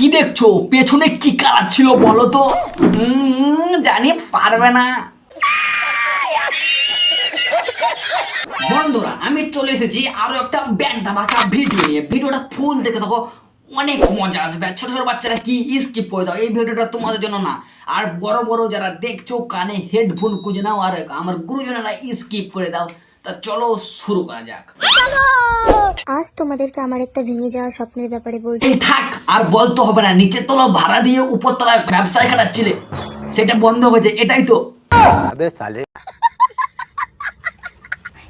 কি দেখছ? পেছনে কি কালার ছিল বলো তো? জানি পারবে না। বন্ধুরা, আমি চলে এসেছি আরও একটা ব্যান্ড ধামাকা ভিডিও নিয়ে। ভিডিওটা ফুল দেখে থাকো, অনেক মজা আসবে। ছোট ছোট বাচ্চারা কি স্কিপ করে দাও? এই ভিডিওটা তোমাদের জন্য না। আর বড় বড় যারা দেখছ, কানে হেডফোন খুঁজে নাও, আর আমার গুরুজনেরা স্কিপ করে দাও। তা চলো শুরু করা যাক। আজ তোমাদেরকে আমার একটা ভেঙে যাওয়া স্বপ্নের ব্যাপারে বলছি। থাক আর বলতে হবে না নিচের তলা ভাড়া দিয়ে উপর তলায় ব্যবসায় খাটাচ্ছিলে। সেটা বন্ধ হয়েছে এটাই তো।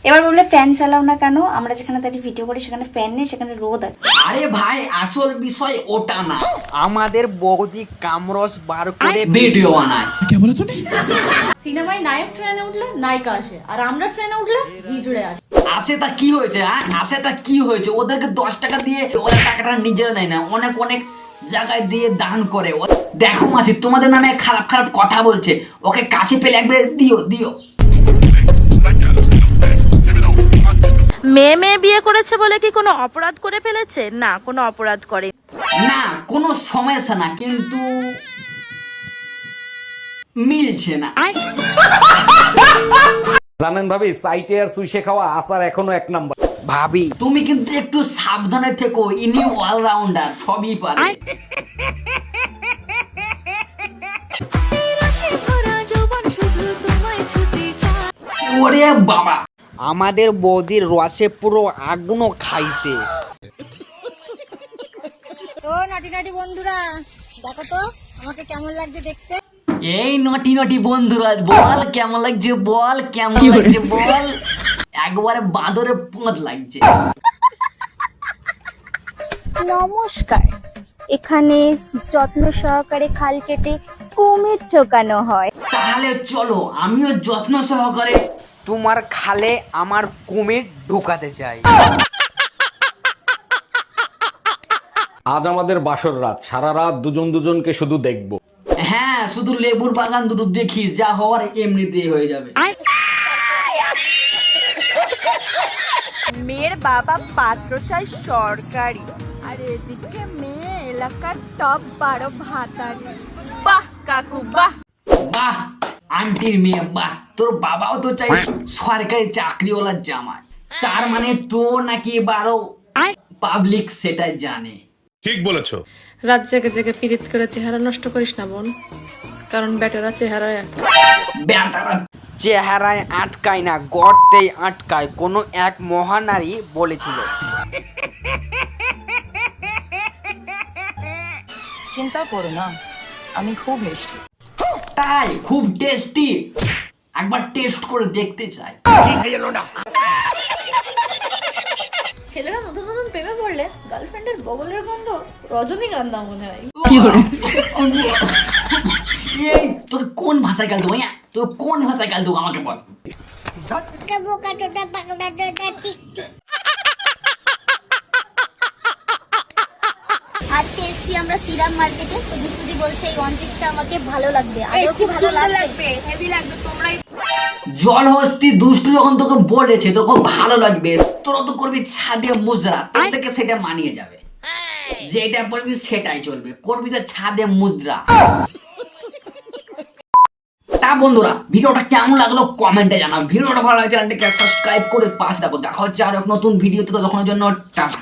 এবার বললে ফ্যান চালাও না কেন? আমরা যেখানে দাঁড়িয়ে ভিডিও করি সেখানে ফ্যান নেই সেখানে রোদ আছে। আরে ভাই আসল বিষয় ওটা না। আমাদের বৌদি কামরস বার করে ভিডিও বানায়। সিনেমায় নায়ক ট্রেনে উঠলে নায়িকা আসে আর আমরা ট্রেনে উঠলে হিজড়ে আসে আসে। তা কি হয়েছে হ্যাঁ? আসে তা কি হয়েছে? ওদেরকে দশ টাকা দিয়ে ওদের টাকাটা নিজেরা নেয় না অনেক অনেক জায়গায় দিয়ে দান করে। ও- দেখো মাসি তোমাদের নামে খারাপ খারাপ কথা বলছে। ওকে কাছে পেলে একবার দিও দিও। মেয়ে মেয়ে বিয়ে করেছে বলে কি কোনো অপরাধ করে ফেলেছে? না কোনো অপরাধ করে না কোনো সমস্যা না কিন্তু মিলছে না। জানেন ভাবি সাইটে আর সুইসে খাওয়া আসার এখনও এক নাম্বার। ভাবি। তুমি কিন্তু একটু সাবধানে থেকো ইনি অলরাউন্ডার সবই পারে। ওরে বাবা। আমাদের বৌদির রসে পুরো আগুনও খাইছে। তো নাটি নাটি বন্ধুরা দেখো তো আমাকে কেমন লাগছে দেখতে? এই নটি নটি বন্ধুরা বল কেমন লাগছে? বল কেমন লাগছে? বল। একবারে বাঁদরে পদ লাগছে। নমস্কার। এখানে যত্ন সহকারে খাল কেটে কুমির ঠোকানো হয়। তাহলে চলো আমিও যত্ন সহকারে তোমার খালে আমার কুমির ঢোকাতে চাই। আজ আমাদের বাসর রাত সারা রাত দুজন দুজনকে শুধু দেখব। শুধু লেবুর বাগান দুটো দেখিস যা হওয়ার এমনিতেই হয়ে যাবে। মেয়ের বাবা পাত্র চাই সরকারি আর এদিকে মেয়ে এলাকার টপ বারো ভাতারি। বাহ কাকু বাহ। বাহ আন্টির মেয়ে বাহ। তোর বাবাও তো চাই সরকারি চাকরিওয়ালার জামাই। তার মানে তো নাকি বারো পাবলিক সেটা জানে। ঠিক বলেছ। রাত জেগে জেগে পিরিত করে চেহারা নষ্ট করিস না বোন। কারণ ব্যাটারা চেহারায় চেহারায় আটকায় না গর্তেই আটকায় কোনো এক মহানারী বলেছিল। চিন্তা করো না আমি খুব মিষ্টি। তাই খুব টেস্টি একবার টেস্ট করে দেখতে চাই। ছেলেরা নতুন নতুন প্রেমে পড়লে গার্লফ্রেন্ডের বগলের গন্ধ রজনীগন্ধা মনে হয়। এই তোকে কোন ভাষায় গাল দেবো হ্যাঁ? তোকে কোন ভাষায় গাল দেবো আমাকে বল। আজকে এসছি আমরা সিরাম মার্কেটে। তো বলছে এই ওয়ান পিসটা আমাকে ভালো লাগবে। আদৌ কি ভালো লাগবে? জল হস্তি দুষ্টু যখন তোকে বলেছে তোকে ভালো লাগবে। তোরা তো করবি ছাদে মুজরা তোর থেকে সেটা মানিয়ে যাবে। যেটা পড়বি সেটাই চলবে। করবি তো ছাদে মুদ্রা তা বন্ধুরা ভিডিওটা কেমন লাগল কমেন্টে জানাও। ভিডিওটা ভালো লাগে চ্যানেলটিকে সাবস্ক্রাইব করে পাশে দেখো দেখা হচ্ছে আর এক নতুন ভিডিওতে তো। তখনের জন্য টাটা।